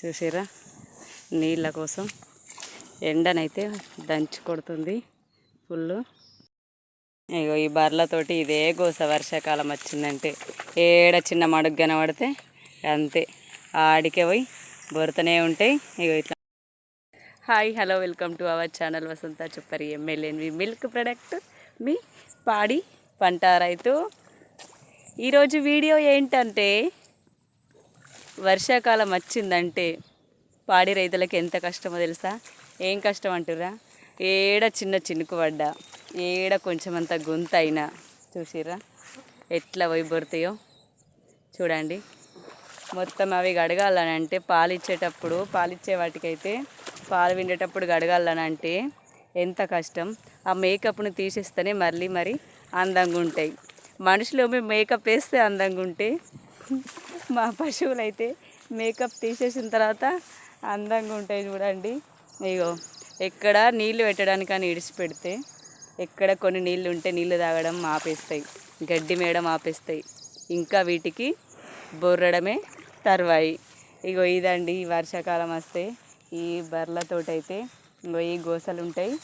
చూసారా నీళ్ళ కోసం. ఎండనైతే దంచి కొడుతుంది ఫుల్ ఇగో ఈ బర్లతోటి ఇదే గోస వర్షాకాలం వచ్చిందంటే ఏడ చిన్న మడుగు కనబడితే అంతే. ఆడికే పోయి బొరతనే ఉంటాయి ఇగో ఇట్లా. Hi hello welcome to our channel వసంత చెప్పరి ఎమ్మెల్యేవి మిల్క్ ప్రొడక్ట్. మీ పాడి పంట రైతు. ఈరోజు వీడియో ఏంటంటే వర్షాకాలం వచ్చిందంటే పాడి రైతులకు ఎంత కష్టమో తెలుసా? ఏం కష్టం అంటురా ఏడ చిన్న చినుకు పడ్డా? ఏడ కొంచెం అంత గొంత అయినా? చూసిర్రా? ఎట్లా పోయి చూడండి. మొత్తం అవి గడగాలని అంటే పాలు ఇచ్చేటప్పుడు పాలిచ్చే వాటికైతే పాలు విండేటప్పుడు గడగాలని అంటే ఎంత కష్టం? ఆ మేకప్ను తీసేస్తేనే మళ్ళీ మరి అందంగా ఉంటాయి మనుషులు మేకప్ వేస్తే అందంగా ఉంటే మా పశువులు అయితే మేకప్ తీసేసిన తర్వాత అందంగా ఉంటాయి చూడండి. ఇగో ఎక్కడ నీళ్ళు పెట్టడానికని ఇడిచిపెడితే ఎక్కడ కొన్ని నీళ్ళు ఉంటే నీళ్ళు తాగడం ఆపేస్తాయి. గడ్డి మేయడం ఆపేస్తాయి. ఇంకా వీటికి బొర్రడమే తర్వాయి. ఇగో ఇదండి వర్షాకాలం వస్తే ఈ బర్రలతోటైతే ఇంకో ఈ గోసలు ఉంటాయి.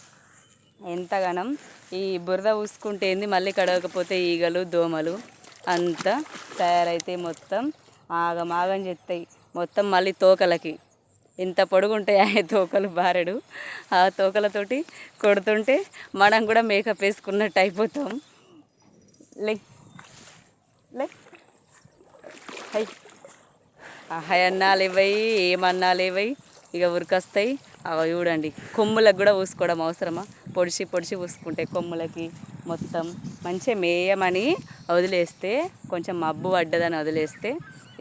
ఎంతగానం ఈ బురద ఊసుకుంటేంది మళ్ళీ కడగకపోతే ఈగలు దోమలు అంతా తయారైతే మొత్తం ఆగమాగం చెప్తాయి మొత్తం మళ్ళీ తోకలకి. ఇంత పొడుగుంటాయి ఆ తోకలు బారెడు. ఆ తోకలతోటి కొడుతుంటే మనం కూడా మేకప్ వేసుకున్నట్టు అయిపోతాం. లే లే. హై. హై అన్నాలు ఇవ్వయి ఏమన్నాలు ఇవ్వయి ఇక ఉరికొస్తాయి. అవి చూడండి. కొమ్ములకు కూడా పూసుకోవడం అవసరమా? పొడిచి పొడిచి పూసుకుంటాయి కొమ్ములకి మొత్తం మంచిగా మేయమని వదిలేస్తే కొంచెం మబ్బు పడ్డదని వదిలేస్తే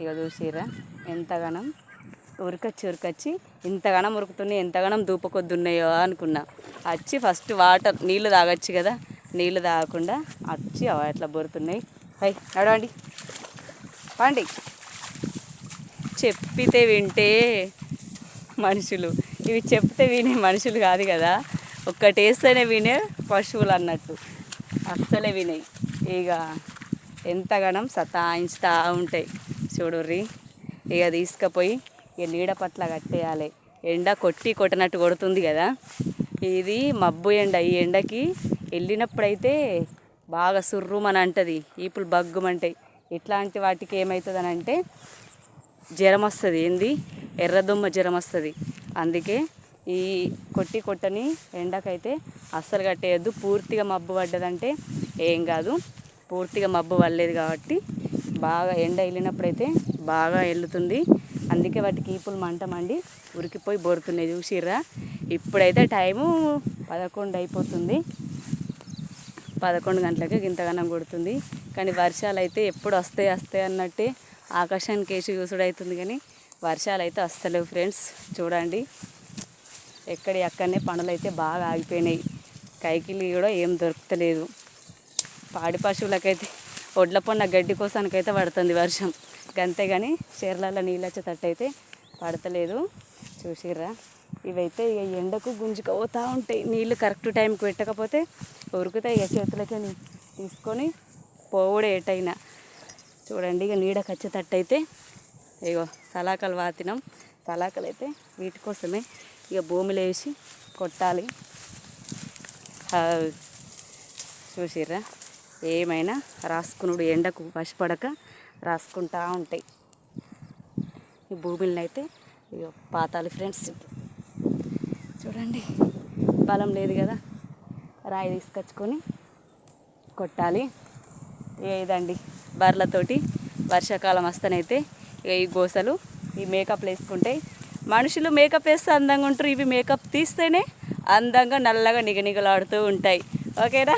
ఇక చూసిరా ఎంతగానం ఉరికొచ్చి ఉరికొచ్చి ఇంతగానం ఉరుకుతున్నాయి ఎంతగానం దూపకొద్దున్నాయో అనుకున్నా. వచ్చి ఫస్ట్ వాటర్ నీళ్ళు తాగొచ్చు కదా? నీళ్ళు తాగకుండా వచ్చి అవి అట్లా బొరుతున్నాయి? హై నడవండి. పండి. చెప్పితే వింటే మనుషులు. ఇవి చెప్తే వినే మనుషులు కాదు కదా? ఒక్కటేస్తేనే వినే పశువులు అన్నట్టు. అస్సలే వినేవి ఇక ఎంతగానం సతాయించుతూ ఉంటాయి. చూడుర్రి ఇక తీసుకుపోయి ఇక నీడ పట్ల కట్టేయాలి. ఎండ కొట్టి కొట్టినట్టు కొడుతుంది కదా. ఇది మబ్బు ఎండ. ఈ ఎండకి వెళ్ళినప్పుడైతే బాగా సుర్రుమని అంటుంది. ఈపులు బగ్గుమంటాయి ఇట్లాంటి వాటికి ఏమవుతుంది అంటే జ్వరం వస్తుంది ఏంది? ఎర్రదుమ్మ జ్వరం వస్తుంది అందుకే ఈ కొట్టి కొట్టని ఎండకైతే అస్సలు కట్టేయద్దు. పూర్తిగా మబ్బు పడ్డదంటే ఏం కాదు. పూర్తిగా మబ్బు పడలేదు కాబట్టి బాగా ఎండ వెళ్ళినప్పుడైతే బాగా వెళ్తుంది అందుకే వాటి కీపులు మంట మండి ఉరికిపోయి బొరుతున్నాయి చూసిర్రా? ఇప్పుడైతే టైము పదకొండు అయిపోతుంది. పదకొండు గంటలకి గింతగానం కొడుతుంది. కానీ వర్షాలు అయితే ఎప్పుడు వస్తాయి వస్తాయి అన్నట్టే ఆకాశానికి వేసి చూసుడు అవుతుంది కానీ వర్షాలు అయితే వస్తలేవు ఫ్రెండ్స్. చూడండి. ఎక్కడి అక్కడనే పనులు అయితే బాగా ఆగిపోయినాయి. కైకిలి కూడా ఏం దొరకలేదు పాడి పశువులకైతే ఒడ్ల పొన్న గడ్డి కోసానికైతే పడుతుంది వర్షం. అంతే కానీ చీరలలో నీళ్ళు వచ్చేటట్టు అయితే పడతలేదు. చూసిర్రా? ఇవైతే ఇక ఎండకు గుంజుకపోతూ ఉంటాయి. నీళ్ళు కరెక్ట్ టైంకి పెట్టకపోతే ఉరుకుతాయి ఇక చేతులకి తీసుకొని పోవుడే ఎటైనా. చూడండి ఇక నీడకు వచ్చేటట్టు అయితే ఇగో సలాకలు వాతినాం. సలాకలు అయితే వీటి కోసమే ఇక భూమిలో వేసి కొట్టాలి. చూసిర్రా? ఏమైనా రాసుకునుడు ఎండకు వశపడక రాసుకుంటా ఉంటాయి. ఈ భూమిని అయితే ఇక పాతాలి ఫ్రెండ్స్. చూడండి బలం లేదు కదా. రాయి తీసుకొచ్చుకొని కొట్టాలి. ఏదండి బర్లతోటి వర్షాకాలం వస్తేనైతే ఈ గోసలు ఈ మేకప్లు వేసుకుంటాయి మనుషులు మేకప్ వేస్తే అందంగా ఉంటారు. ఇవి మేకప్ తీస్తేనే అందంగా నల్లగా నిగనిగలాడుతూ ఉంటాయి. ఓకేనా?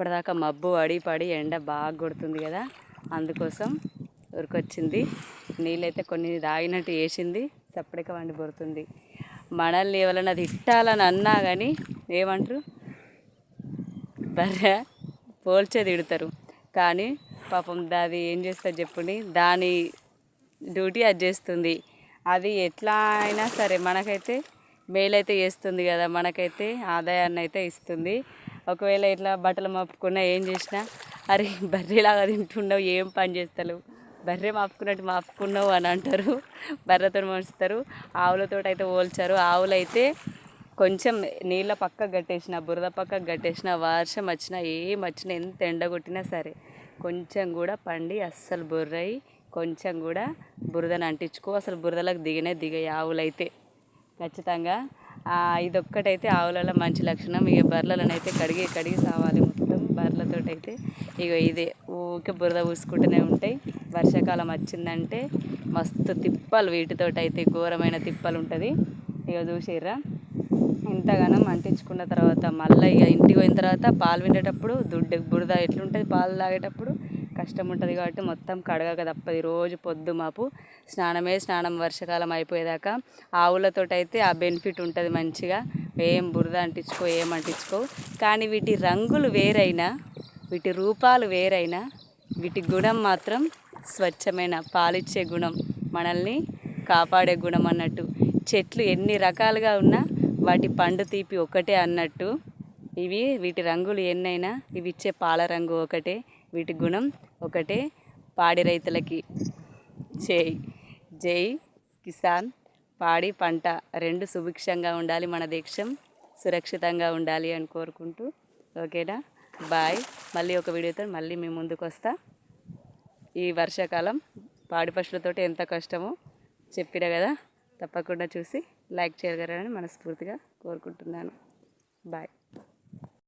ఇప్పటిదాకా మబ్బు పడి పడి ఎండ బాగా కొడుతుంది కదా. అందుకోసం ఉరికొచ్చింది నీళ్ళైతే కొన్ని తాగినట్టు వేసింది చప్పటిక వండి పడుతుంది మనల్ని ఎవరైనా తిట్టాలని అన్నా కానీ ఏమంటారు? బర్రె పోల్చే తిడతారు. కానీ పాపం దాది ఏం చేస్తా చెప్పండి. దాని డ్యూటీ అది చేస్తుంది. అది ఎట్లా అయినా సరే మనకైతే మేలైతే చేస్తుంది కదా. మనకైతే ఆదాయాన్ని అయితే ఇస్తుంది. ఒకవేళ ఇట్లా బట్టలు మాపుకున్నా ఏం చేసినా అరే బర్రెలాగా తింటున్నావు ఏం పని చేస్తలేవు. బర్రె మాపుకున్నట్టు మాపుకున్నావు అని అంటారు. బర్రెతో మోస్తారు ఆవులతో అయితే పోల్చారు. ఆవులైతే కొంచెం నీళ్ళ పక్క కట్టేసిన బురద పక్కకు కట్టేసిన వర్షం వచ్చినా ఏం వచ్చినా ఎంత ఎండ కొట్టినా సరే కొంచెం కూడా పండి అస్సలు బుర్రయి కొంచెం కూడా బురదను అంటించుకో. అసలు బురదలకు దిగనే దిగాయి ఆవులైతే. ఖచ్చితంగా ఇదొక్కటైతే ఆవులలో మంచి లక్షణం. ఇక బర్రెలను అయితే కడిగి కడిగి సావాలి మొత్తం. బర్రెలతో అయితే ఇక ఇదే. ఊకే బురద పూసుకుంటూనే ఉంటాయి. వర్షాకాలం వచ్చిందంటే మస్తు తిప్పలు వీటితోటైతే అయితే ఘోరమైన తిప్పలు ఉంటుంది ఇక చూసిర్రా? ఇంతగానం అంటించుకున్న తర్వాత మళ్ళీ ఇక ఇంటికి పోయిన తర్వాత పాలు విండేటప్పుడు దుడ్డు బురద ఎట్లుంటుంది? పాలు తాగేటప్పుడు కష్టం ఉంటుంది కాబట్టి మొత్తం కడగక తప్పది రోజు పొద్దు మాపు స్నానమే స్నానం వర్షాకాలం అయిపోయేదాకా. ఆవులతో అయితే ఆ బెనిఫిట్ ఉంటుంది మంచిగా. ఏం బురద అంటించుకో ఏం అంటించుకో. కానీ వీటి రంగులు వేరైనా వీటి రూపాలు వేరైనా వీటి గుణం మాత్రం స్వచ్ఛమైన పాలిచ్చే గుణం మనల్ని కాపాడే గుణం అన్నట్టు. చెట్లు ఎన్ని రకాలుగా ఉన్నా వాటి పండు తీపి ఒకటే అన్నట్టు. ఇవి వీటి రంగులు ఎన్నైనా ఇవి ఇచ్చే పాల రంగు ఒకటే. వీటి గుణం ఒకటే పాడి రైతులకి. జై జై కిసాన్. పాడి పంట రెండు సుభిక్షంగా ఉండాలి మన దేశం సురక్షితంగా ఉండాలి అని కోరుకుంటూ. ఓకేనా? బాయ్. మళ్ళీ ఒక వీడియోతో మళ్ళీ మీ ముందుకు వస్తా. ఈ వర్షాకాలం పాడి పశువులతోటి ఎంత కష్టమో చెప్పిన కదా తప్పకుండా చూసి లైక్ చేయగలరని మనస్ఫూర్తిగా కోరుకుంటున్నాను. బాయ్.